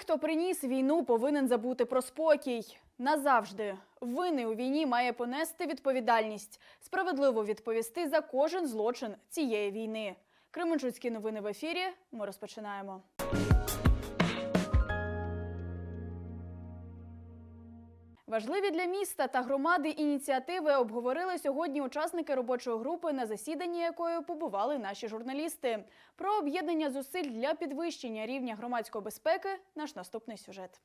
хто приніс війну, повинен забути про спокій. Назавжди. Винний у війні має понести відповідальність, справедливо відповісти за кожен злочин цієї війни. Кременчуцькі новини в ефірі. Ми розпочинаємо. Важливі для міста та громади ініціативи обговорили сьогодні учасники робочої групи, на засіданні якої побували наші журналісти. Про об'єднання зусиль для підвищення рівня громадської безпеки наш наступний сюжет.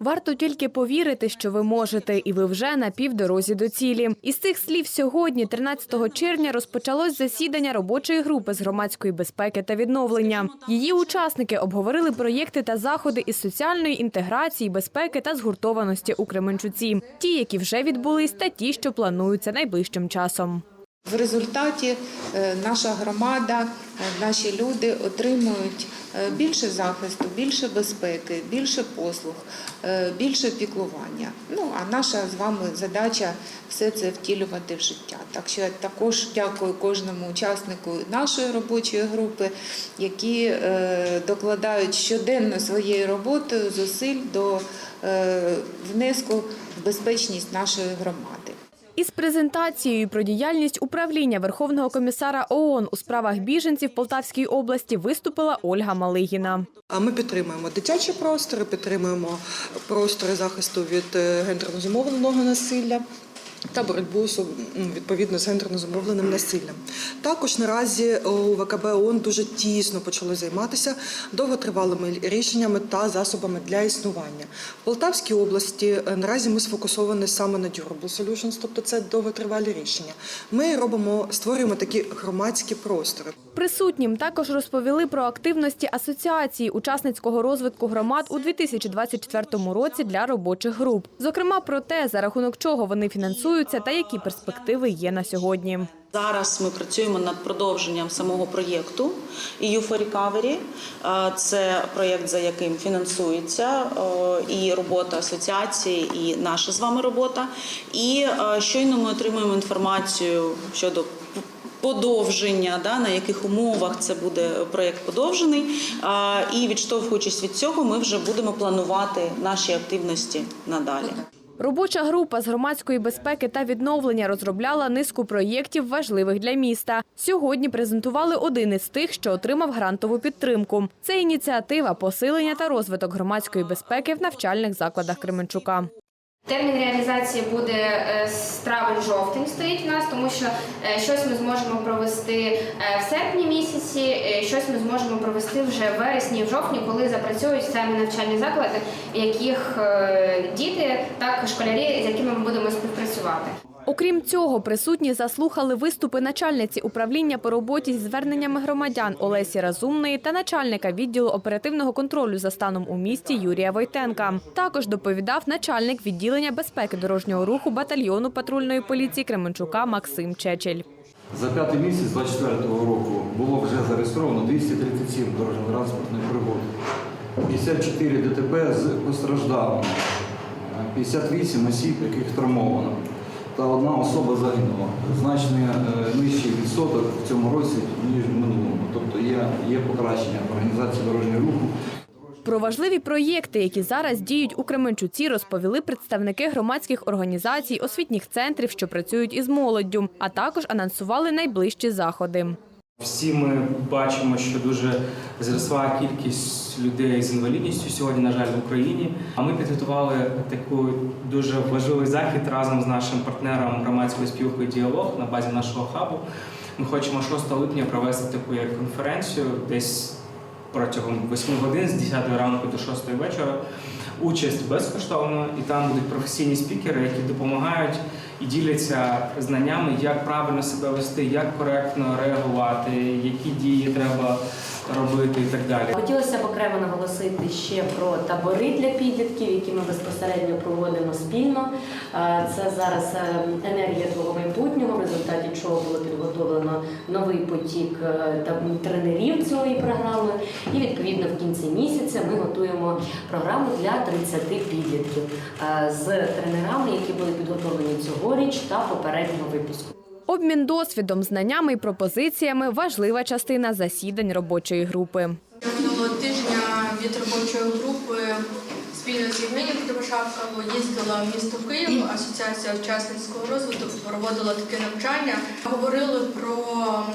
Варто тільки повірити, що ви можете, і ви вже на півдорозі до цілі. Із цих слів сьогодні, 13 червня, розпочалось засідання робочої групи з громадської безпеки та відновлення. Її учасники обговорили проєкти та заходи із соціальної інтеграції, безпеки та згуртованості у Кременчуці. Ті, які вже відбулись, та ті, що плануються найближчим часом. В результаті е, наша громада, е, наші люди отримують е, більше захисту, більше безпеки, більше послуг, більше піклування. Ну а наша з вами задача все це втілювати в життя. Так що я також дякую кожному учаснику нашої робочої групи, які докладають щоденно своєю роботою зусиль до внеску в безпечність нашої громади. Із презентацією про діяльність управління Верховного комісара ООН у справах біженців Полтавській області виступила Ольга Малигіна. Ми підтримуємо дитячі простори, підтримуємо простори захисту від е, гендерно зумовленого насилля. Та боротьбу з, ну, відповідно з гендерно зумовленим насиллям. Також наразі у ВКБ ООН дуже тісно почали займатися довготривалими рішеннями та засобами для існування. В Полтавській області е, наразі ми сфокусовані саме на durable solutions, тобто це довготривалі рішення. Ми робимо створюємо такі громадські простори. Присутнім також розповіли про активності асоціації учасницького розвитку громад у 2024 році для робочих груп. Зокрема, про те, за рахунок чого вони фінансуються та які перспективи є на сьогодні. Зараз ми працюємо над продовженням самого проєкту EU for Recovery. Е, Це проєкт, за яким фінансується е, і робота асоціації, і наша з вами робота. І е, щойно ми отримуємо інформацію щодо подовження, да, на яких умовах це буде проєкт подовжений. І відштовхуючись від цього, ми вже будемо планувати наші активності надалі. Робоча група з громадської безпеки та відновлення розробляла низку проєктів важливих для міста. Сьогодні презентували один із тих, що отримав грантову підтримку. Це ініціатива посилення та розвиток громадської безпеки в навчальних закладах Кременчука. Термін реалізації буде е, з травень-жовтень стоїть у нас, тому що е, щось ми зможемо провести е, в серпні місяці, щось ми зможемо провести вже в вересні в жовтні, коли запрацюють самі навчальні заклади, в яких діти, так школярі, з якими ми будемо співпрацювати. Окрім цього, присутні заслухали виступи начальниці управління по роботі зі зверненнями громадян Олесі Разумної та начальника відділу оперативного контролю за станом у місті Юрія Войтенка. Також доповідав начальник відділення безпеки дорожнього руху батальйону патрульної поліції Кременчука Максим Чечель. За п'ятий місяць 24-го року було вже зареєстровано 237 дорожньо-транспортних пригод, 54 ДТП з постраждалими, 58 осіб, яких травмовано, та одна особа загинула. Значно е, нижчий відсоток в цьому році, ніж в минулому. Тобто є, є покращення в організації дорожнього руху. Про важливі проєкти, які зараз діють у Кременчуці, розповіли представники громадських організацій, освітніх центрів, що працюють із молоддю, а також анонсували найближчі заходи. Всі ми бачимо, що дуже зросла кількість людей з інвалідністю сьогодні, на жаль, в Україні. А ми підготували таку дуже важливий захід разом з нашим партнером громадської спілкою Діалог на базі нашого хабу. Ми хочемо 6 липня провести таку як конференцію десь протягом 8 годин з 10 ранку до 6 вечора. Участь безкоштовно, і там будуть професійні спікери, які допомагають і діляться знаннями, як правильно себе вести, як коректно реагувати, які дії треба робити і так далі. Хотілося б окремо наголосити ще про табори для підлітків, які ми безпосередньо проводимо спільно. Це зараз е, енергія твого майбутнього, в результаті чого було підготовлено новий потік е, тренерів цієї програми. І відповідно в кінці місяця ми готуємо програму для 30 підлітків е, з тренерами, які були підготовлені цьогоріч та попереднього випуску. Обмін досвідом, знаннями і пропозиціями важлива частина засідань робочої групи. Минулого тижня від робочої групи спільно з Євгенієм Кривошапковою їздила в місто Київ, Асоціація учасницького розвитку проводила таке навчання. Говорили про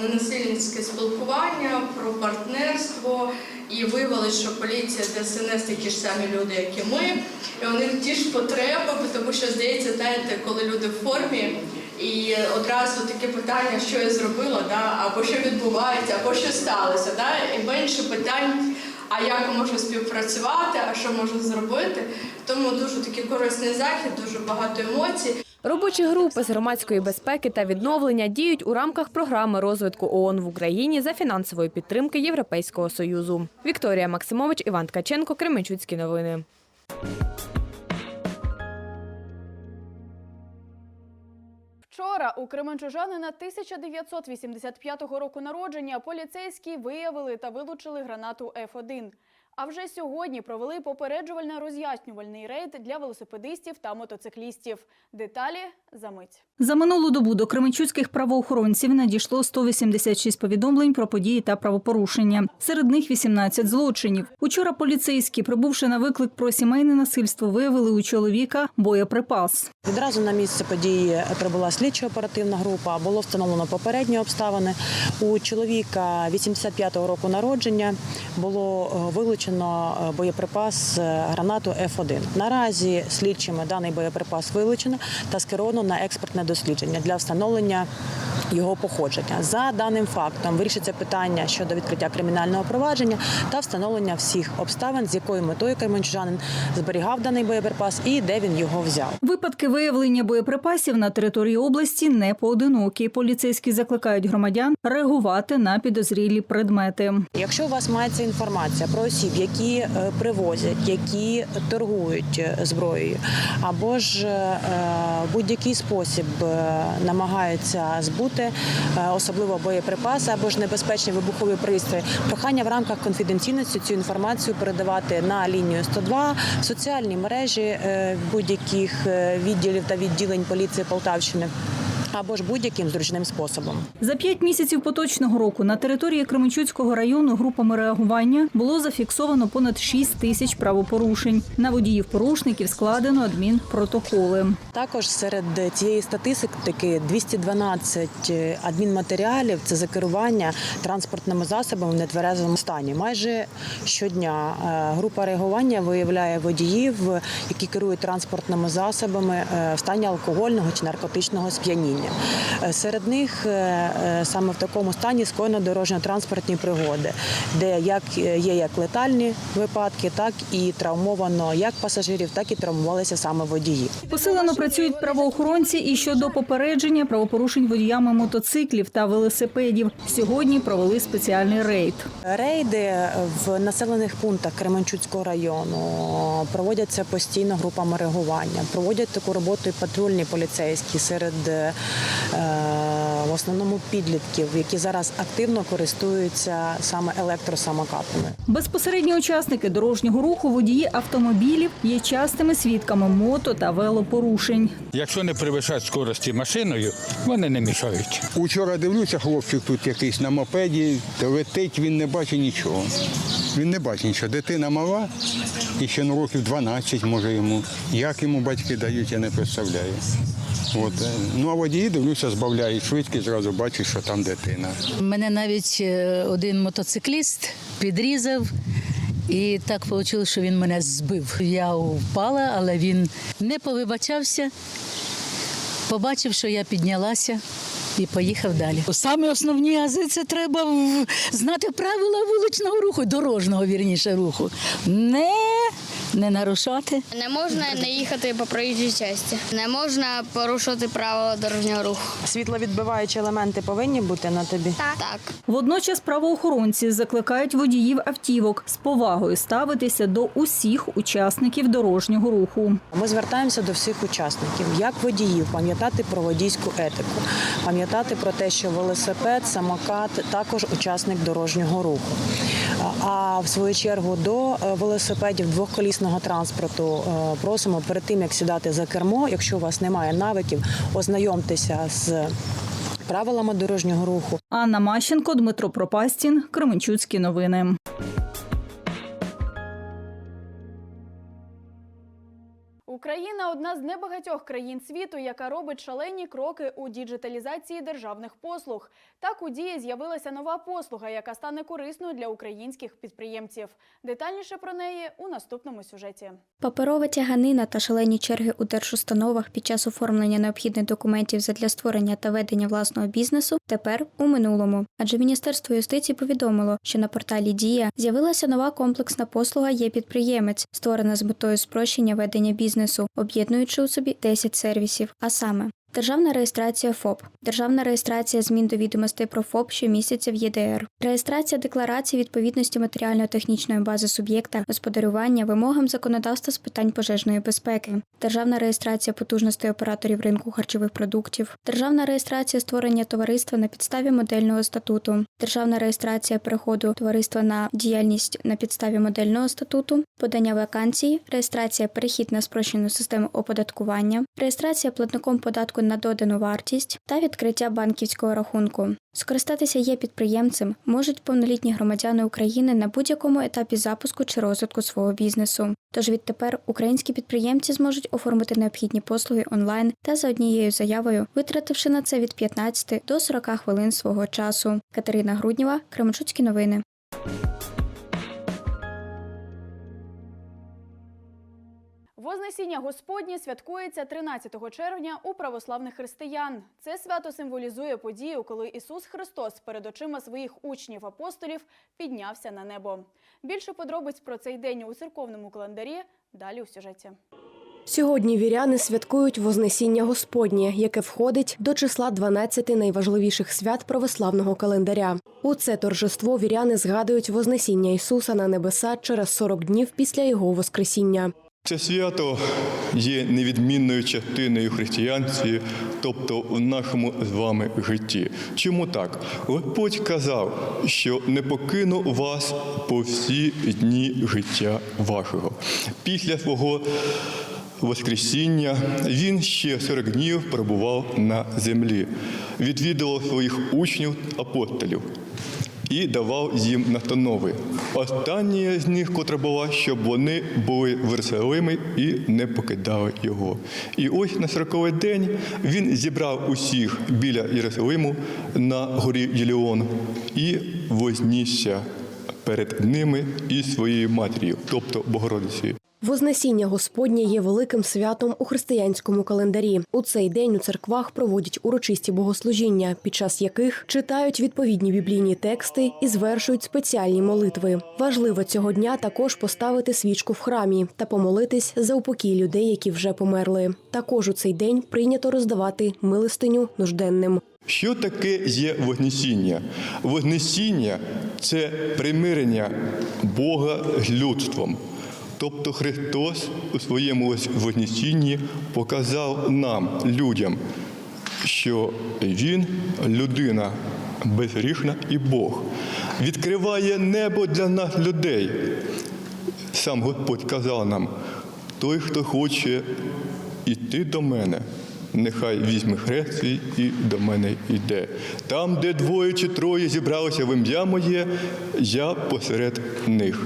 ненасильницьке спілкування, про партнерство і виявилось, що поліція ДСНС такі ж самі люди, як і ми. І у них ті ж потреби, тому що здається, знаєте, коли люди в формі. І одразу таке питання, що я зробила, да? або що відбувається, або що сталося. Да? І менше питань, а як можу співпрацювати, а що можу зробити. Тому дуже такий корисний захід, дуже багато емоцій. Робочі групи з громадської безпеки та відновлення діють у рамках програми розвитку ООН в Україні за фінансової підтримки Європейського союзу. Вікторія Максимович, Іван Ткаченко, Кременчуцькі новини. Вчора у Кременчужанина 1985 року народження поліцейські виявили та вилучили гранату F1. А вже сьогодні провели попереджувально-роз'яснювальний рейд для велосипедистів та мотоциклістів. Деталі за мить. За минулу добу до кременчуцьких правоохоронців надійшло 186 повідомлень про події та правопорушення. Серед них 18 злочинів. Учора поліцейські, прибувши на виклик про сімейне насильство, виявили у чоловіка боєприпас. Відразу на місце події прибула слідчо-оперативна група. Було встановлено попередні обставини. У чоловіка 85-го року народження було е, вилучено е, боєприпас е, гранату F1. Наразі слідчими даний боєприпас вилучено та скеровано на експертне дослідження для встановлення його походження. За даним фактом вирішиться питання щодо відкриття кримінального провадження та встановлення всіх обставин, з якою метою кременчужанин зберігав даний боєприпас і де він його взяв. Випадки виявлення боєприпасів на території області не поодинокі. Поліцейські закликають громадян реагувати на підозрілі предмети. Якщо у вас мається інформація про осіб, які е, привозять, які торгують е, зброєю, або ж е, в будь-який спосіб намагаються збути, е, особливо боєприпаси або ж небезпечні вибухові пристрої, прохання в рамках конфіденційності цю інформацію передавати на лінію 102, в соціальні мережі е, будь-яких е, відділів та відділень поліції Полтавщини. Або ж будь-яким зручним способом. За п'ять місяців поточного року на території Кременчуцького району групами реагування було зафіксовано понад 6 тисяч правопорушень. На водіїв порушників складено адмінпротоколи. Також серед цієї статистики 212 адмінматеріалів це за керування транспортними засобами в нетверезому стані. Майже щодня е, група реагування виявляє водіїв, які керують транспортними засобами е, в стані алкогольного чи наркотичного сп'яніння. Е, Серед них е, е, саме в такому стані скоєно дорожньо-транспортні пригоди, де як е, є як летальні випадки, так і травмовано як пасажирів, так і травмувалися саме водії. Посилено працюють правоохоронці і щодо попередження правопорушень водіями мотоциклів та велосипедів. Сьогодні провели спеціальний рейд. Рейди в населених пунктах Кременчуцького району проводяться постійно групами реагування. Проводять таку роботу і патрульні поліцейські серед в основному підлітків, які зараз активно користуються саме електросамокатами. Безпосередні учасники дорожнього руху водії автомобілів є частими свідками мото та велопорушень. Якщо не перевищають скорості машиною, вони не мішають. Учора дивлюся, хлопчик тут якийсь на мопеді, то летить, він не бачить нічого. Він не бачить нічого. Дитина мала, і ще ну, років 12 може йому. Як йому батьки дають, я не представляю. От. е, Ну а водії, дивлюся, збавляють швидкість, зразу бачу, що там дитина. Мене навіть е, один мотоцикліст підрізав. І так вийшло, що він мене збив. Я впала, але він не повибачався, побачив, що я піднялася і поїхав далі. Саме основні ази це треба знати правила вуличного руху, дорожнього вірніше руху. Не, не нарушати. Не можна не їхати по проїжджій часті. Не можна порушувати правила дорожнього руху. Світловідбиваючі елементи повинні бути на тобі. Так. Так. Водночас правоохоронці закликають водіїв автівок з повагою ставитися до усіх учасників дорожнього руху. Ми звертаємося до всіх учасників, як водіїв, пам'ятати про водійську етику, пам'ятати про те, що велосипед, самокат також учасник дорожнього руху. А в свою чергу до е, велосипедів двохколісного транспорту е, просимо перед тим, як сідати за кермо, якщо у вас немає навиків, ознайомтеся з правилами дорожнього руху. Анна Мащенко, Дмитро Пропастін, Кременчуцькі новини. Україна одна з небагатьох країн світу, яка робить шалені кроки у діджиталізації державних послуг. Так у дії з'явилася нова послуга, яка стане корисною для українських підприємців. Детальніше про неї у наступному сюжеті. Паперова тяганина та шалені черги у держустановах під час оформлення необхідних документів задля створення та ведення власного бізнесу тепер у минулому. Адже Міністерство юстиції повідомило, що на порталі Дія з'явилася нова комплексна послуга є підприємець, створена з метою спрощення ведення бізнесу, об'єднуючи у собі 10 сервісів, а саме. Державна реєстрація ФОП, державна реєстрація змін до відомостей про ФОП щомісяця в ЄДР, реєстрація декларації відповідності матеріально-технічної бази суб'єкта господарювання вимогам законодавства з питань пожежної безпеки, державна реєстрація потужностей операторів ринку харчових продуктів, державна реєстрація створення товариства на підставі модельного статуту, державна реєстрація переходу товариства на діяльність на підставі модельного статуту, подання вакансії, реєстрація перехід на спрощену систему оподаткування, реєстрація платником податку на додану вартість та відкриття банківського рахунку. Скористатися є підприємцем можуть повнолітні громадяни України на будь-якому етапі запуску чи розвитку свого бізнесу. Тож відтепер українські підприємці зможуть оформити необхідні послуги онлайн та за однією заявою, витративши на це від 15 до 40 хвилин свого часу. Катерина Груднєва, Кременчуцькі новини. Вознесіння Господнє святкується 13 червня у православних християн. Це свято символізує подію, коли Ісус Христос перед очима своїх учнів апостолів піднявся на небо. Більше подробиць про цей день у церковному календарі далі у сюжеті. Сьогодні віряни святкують Вознесіння Господнє, яке входить до числа 12 найважливіших свят православного календаря. У це торжество віряни згадують Вознесіння Ісуса на небеса через 40 днів після його Воскресіння. Це свято є невідмінною частиною християнстві, тобто в нашому з вами житті. Чому так? Господь казав, що не покину вас по всі дні життя вашого. Після свого Воскресіння він ще 40 днів перебував на землі, відвідував своїх учнів апостолів і давав їм настанови. Остання з них, котра була, щоб вони були верселими і не покидали його. І ось на сороковий день він зібрав усіх біля Єрусалиму на горі Єліон і вознісся перед ними і своєю матір'ю, тобто Богородицею. Вознесіння Господнє є великим святом у християнському календарі. У цей день у церквах проводять урочисті богослужіння, під час яких читають відповідні біблійні тексти і звершують спеціальні молитви. Важливо цього дня також поставити свічку в храмі та помолитись за упокій людей, які вже померли. Також у цей день прийнято роздавати милостиню нужденним. Що таке є Вознесіння? Вознесіння це примирення Бога з людством. Тобто Христос у своєму Вознесінні показав нам, людям, що Він людина безгрішна і Бог. Відкриває небо для нас, людей. Сам Господь казав нам, той, хто хоче йти до мене, нехай візьме хрест свій і до мене йде. Там, де двоє чи троє зібралися в ім'я моє, я посеред них.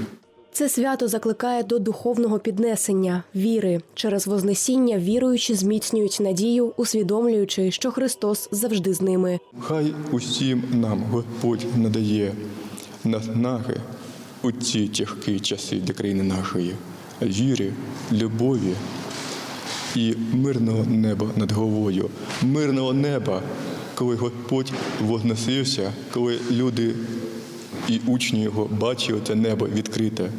Це свято закликає до духовного піднесення, віри. Через Вознесіння віруючі зміцнюють надію, усвідомлюючи, що Христос завжди з ними. Хай усім нам Господь надає наснаги у ці тяжкі часи для країни нашої, віри, любові і мирного неба над головою, мирного неба, коли Господь возносився, коли люди і учні його бачили це небо відкрите.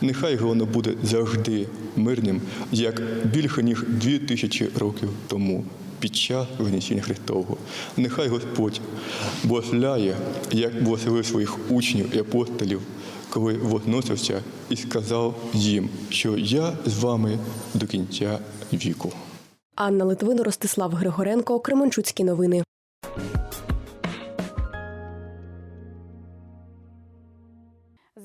Нехай воно буде завжди мирним, як більше ніж дві тисячі років тому, під час Вознесіння Христового. Нехай Господь благословляє, як благословив своїх учнів і апостолів, коли возносився і сказав їм, що я з вами до кінця віку. Анна Литвин, Ростислав Григоренко, Кременчуцькі новини.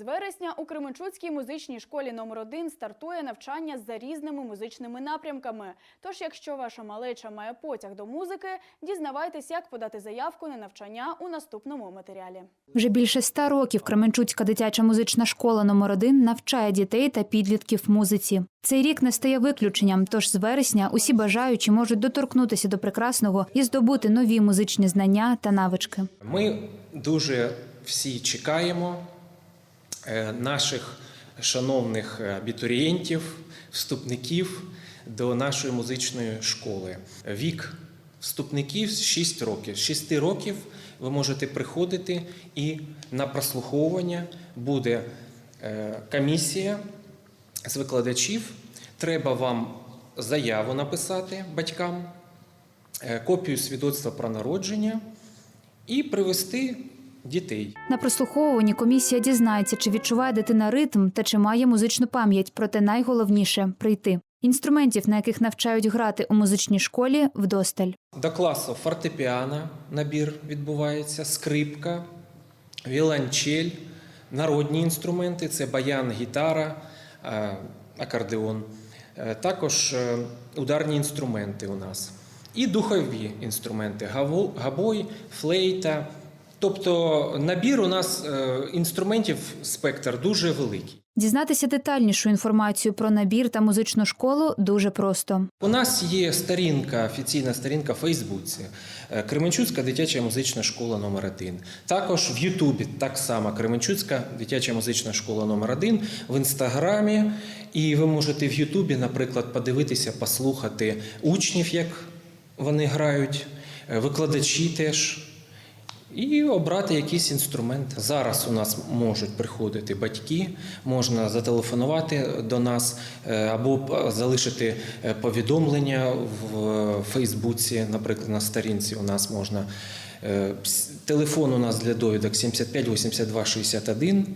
Вересня у Кременчуцькій музичній школі номер 1 стартує навчання за різними музичними напрямками. Тож, якщо ваша малеча має потяг до музики, дізнавайтесь, як подати заявку на навчання у наступному матеріалі. Вже більше ста років Кременчуцька дитяча музична школа номер 1 навчає дітей та підлітків музиці. Цей рік не стає виключенням, тож з вересня усі бажаючі можуть доторкнутися до прекрасного і здобути нові музичні знання та навички. Ми дуже всі чекаємо наших шановних абітурієнтів, вступників до нашої музичної школи. Вік вступників 6 років. З 6 років ви можете приходити і на прослуховування буде е, комісія з викладачів. Треба вам заяву написати батькам, е, копію свідоцтва про народження і привести дітей. На прослуховуванні комісія дізнається, чи відчуває дитина ритм та чи має музичну пам'ять. Проте найголовніше прийти. Інструментів, на яких навчають грати у музичній школі, вдосталь. До класу фортепіано набір відбувається, скрипка, віолончель, народні інструменти це баян, гітара, е, акордеон. Е, Також е, ударні інструменти у нас. І духові інструменти габой, флейта. Тобто набір у нас е, інструментів спектр дуже великий. Дізнатися детальнішу інформацію про набір та музичну школу дуже просто. У нас є сторінка, офіційна сторінка в Фейсбуці е, Кременчуцька дитяча музична школа номер 1 Також в Ютубі так само Кременчуцька дитяча музична школа номер 1 в інстаграмі. І ви можете в Ютубі, наприклад, подивитися, послухати учнів, як вони грають, е, викладачі теж. І обрати якийсь інструмент. Зараз у нас можуть приходити батьки, можна зателефонувати до нас е, або залишити е, повідомлення в Фейсбуці, наприклад, на сторінці у нас можна. Е, Телефон у нас для довідок 75 82 61.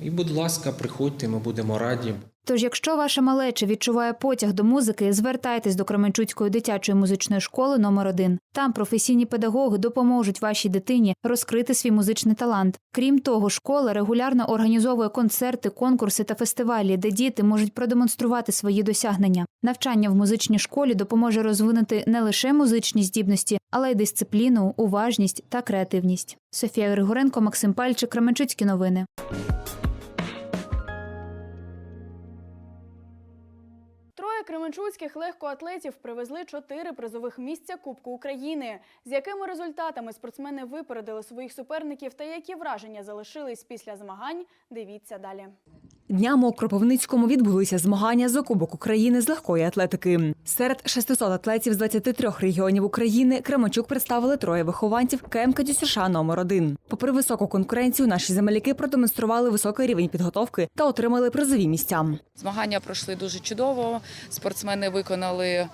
І, будь ласка, приходьте, ми будемо раді. Тож, якщо ваша малеча відчуває потяг до музики, звертайтесь до Кременчуцької дитячої музичної школи номер 1 Там професійні педагоги допоможуть вашій дитині розкрити свій музичний талант. Крім того, школа регулярно організовує концерти, конкурси та фестивалі, де діти можуть продемонструвати свої досягнення. Навчання в музичній школі допоможе розвинути не лише музичні здібності, але й дисципліну, уважність та креативність. Софія Григоренко, Максим Пальчик, Кременчуцькі новини. Кременчуцьких легкоатлетів привезли чотири призових місця Кубку України. З якими результатами спортсмени випередили своїх суперників та які враження залишились після змагань, дивіться далі. Днями у Кропивницькому відбулися змагання за Кубок України з легкої атлетики. Серед 600 атлетів з 23 регіонів України Кременчук представили троє вихованців КМК ДЮСШ номер 1 Попри високу конкуренцію, наші земляки продемонстрували високий рівень підготовки та отримали призові місця. Змагання пройшли дуже чудово. Спортсмени виконали е,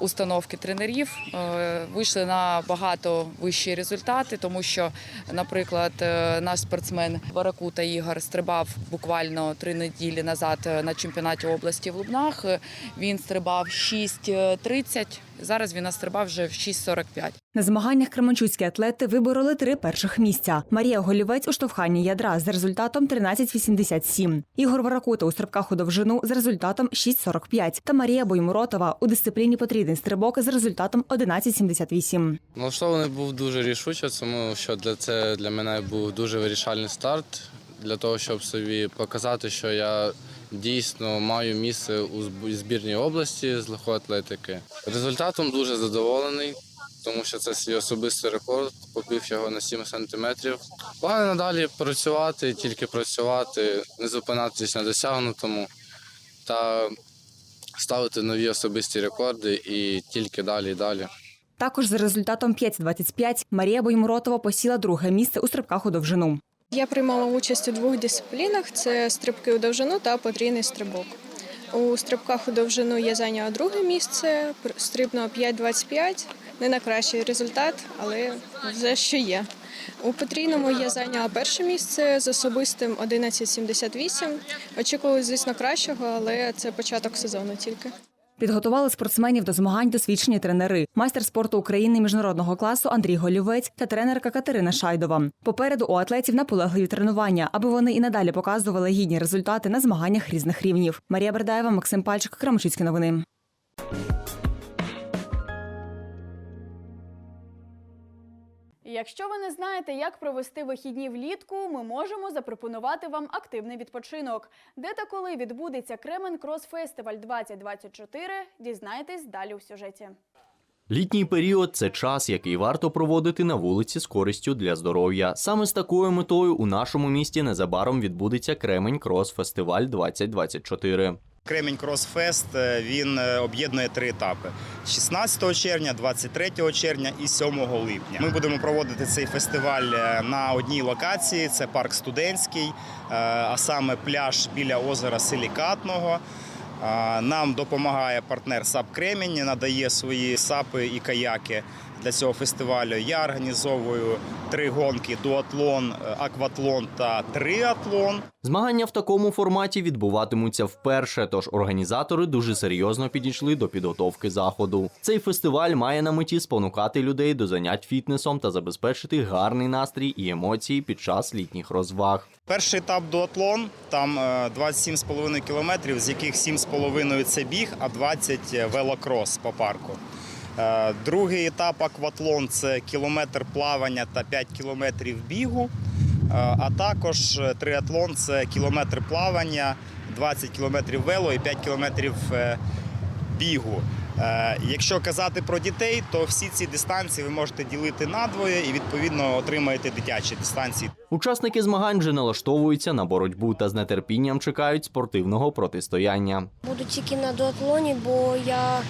установки тренерів, е, вийшли на багато вищі результати, тому що, наприклад, е, наш спортсмен Баракута Ігор стрибав буквально три неділі назад е, на чемпіонаті області в Лубнах. Е, Він стрибав 6.30, зараз він настрибав вже в 6.45. На змаганнях кременчуцькі атлети вибороли три перших місця. Марія Голівець у штовханні ядра з результатом 13,87. Ігор Варакута у стрибках у довжину з результатом 6,45. Та Марія Боймуротова у дисципліні потрійний стрибок з результатом 11,78. Налаштований був дуже рішуче, тому що для це для мене був дуже вирішальний старт для того, щоб собі показати, що я дійсно маю місце у збірній області з легкої атлетики. Результатом дуже задоволений, тому що це свій особистий рекорд, побив його на 7 сантиметрів. Плани надалі працювати, тільки працювати, не зупинатися на досягнутому та ставити нові особисті рекорди і тільки далі і далі. Також за результатом 5,25 Марія Боймуротова посіла друге місце у стрибках у довжину. Я приймала участь у двох дисциплінах: це стрибки у довжину та потрійний стрибок. У стрибках у довжину я зайняла друге місце, стрибнула 5,25. Не на кращий результат, але вже що є. У потрійному я зайняла перше місце з особистим 11,78. Очікували, звісно, кращого, але це початок сезону тільки. Підготували спортсменів до змагань досвідчені тренери, майстер спорту України міжнародного класу Андрій Голівець та тренерка Катерина Шайдова. Попереду у атлетів наполегливі тренування, аби вони і надалі показували гідні результати на змаганнях різних рівнів. Марія Бердаєва, Максим Пальчик, Крамчицькі новини. Якщо ви не знаєте, як провести вихідні влітку, ми можемо запропонувати вам активний відпочинок. Де та коли відбудеться Кремен Крос Фестиваль 2024, дізнайтесь далі у сюжеті. Літній період це час, який варто проводити на вулиці з користю для здоров'я. Саме з такою метою у нашому місті незабаром відбудеться Кремень Крос Фестиваль 2024. Кремінь Кросфест е, він е, об'єднує три етапи: 16 червня, 23 червня і 7 липня. Ми будемо проводити цей фестиваль е, на одній локації. Це парк студентський, а саме пляж біля озера Силікатного. Нам допомагає партнер САП Кремінь, надає свої сапи і каяки для цього фестивалю. Я організовую три гонки: дуатлон, е, акватлон та триатлон. Змагання в такому форматі відбуватимуться вперше, тож організатори дуже серйозно підійшли до підготовки заходу. Цей фестиваль має на меті спонукати людей до занять фітнесом та забезпечити гарний настрій і емоції під час літніх розваг. Перший етап дуатлон, там е, 27,5 кілометрів, з яких 7,5 це біг, а 20 велокрос по парку. Е, Другий етап акватлон це кілометр плавання та 5 кілометрів бігу. Е, А також е, триатлон це кілометр плавання, 20 кілометрів вело і 5 кілометрів бігу. Якщо казати про дітей, то всі ці дистанції ви можете ділити надвоє і відповідно отримаєте дитячі дистанції. Учасники змагань вже налаштовуються на боротьбу та з нетерпінням чекають спортивного протистояння. Буду тільки на дуатлоні, бо я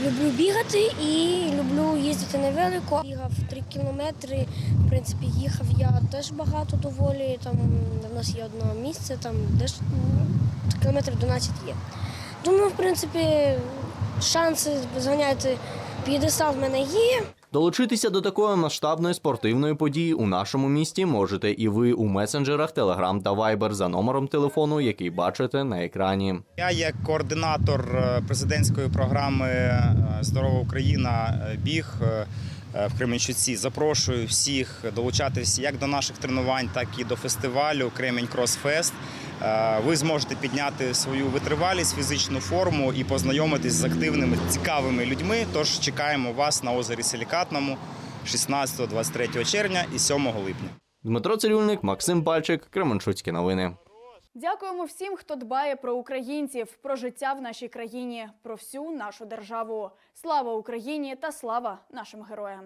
люблю бігати і люблю їздити на велико. Бігав три кілометри. В принципі, їхав я теж багато доволі. Там в нас є одне місце, там десь м, кілометрів 12 є. Думаю, в принципі, шанси зганяти п'єдестал в мене є. Долучитися до такої масштабної спортивної події у нашому місті можете і ви у месенджерах Telegram та Viber за номером телефону, який бачите на екрані. Я як координатор е, президентської програми е, Здорова Україна е, біг в Кременчуці. Запрошую всіх долучатися як до наших тренувань, так і до фестивалю Кремінь Кросфест. Е, Ви зможете підняти свою витривалість, фізичну форму і познайомитись з активними цікавими людьми. Тож чекаємо вас на озері Силікатному 16-23 червня і 7 липня. Дмитро Цирюльник, Максим Пальчик, Кременчуцькі новини. Дякуємо всім, хто дбає про українців, про життя в нашій країні, про всю нашу державу. Слава Україні та слава нашим героям!